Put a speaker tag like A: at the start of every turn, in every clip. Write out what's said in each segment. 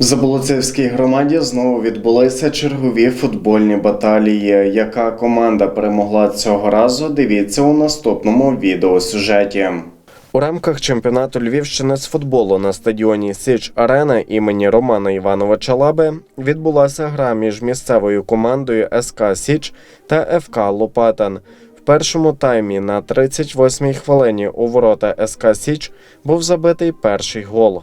A: В Заболоцевській громаді знову відбулися чергові футбольні баталії. Яка команда перемогла цього разу? Дивіться у наступному відеосюжеті. У рамках чемпіонату Львівщини з футболу на стадіоні Січ Арена імені Романа Івановича Лаби відбулася гра між місцевою командою СК Січ та ФК Лопатан. В першому таймі на 38-й хвилині у ворота СК Січ був забитий перший гол.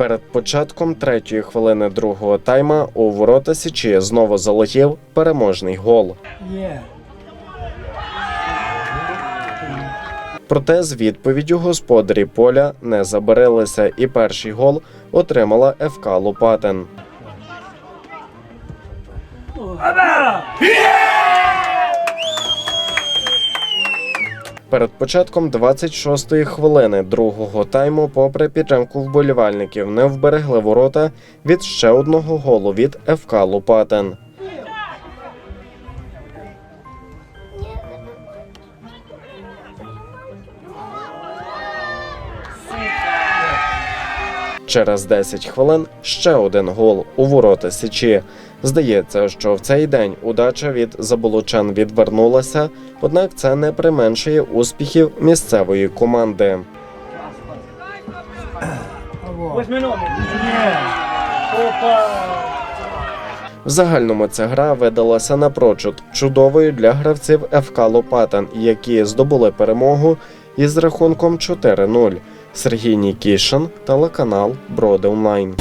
A: Перед початком третьої хвилини другого тайма у ворота Січі знову залетів переможний гол. Проте з відповіддю господарі поля не забарилися, і перший гол отримала ФК Лопатин. Перед початком 26-ї хвилини другого тайму, попри підтримку вболівальників, не вберегли ворота від ще одного голу від ФК Лопатин. Через 10 хвилин ще один гол у ворота Січі. Здається, що в цей день удача від заболочан відвернулася, однак це не применшує успіхів місцевої команди. В загальному ця гра видалася напрочуд чудовою для гравців ФК Лопатан, які здобули перемогу із рахунком 4-0. Сергій Нікішин, телеканал Броди Онлайн.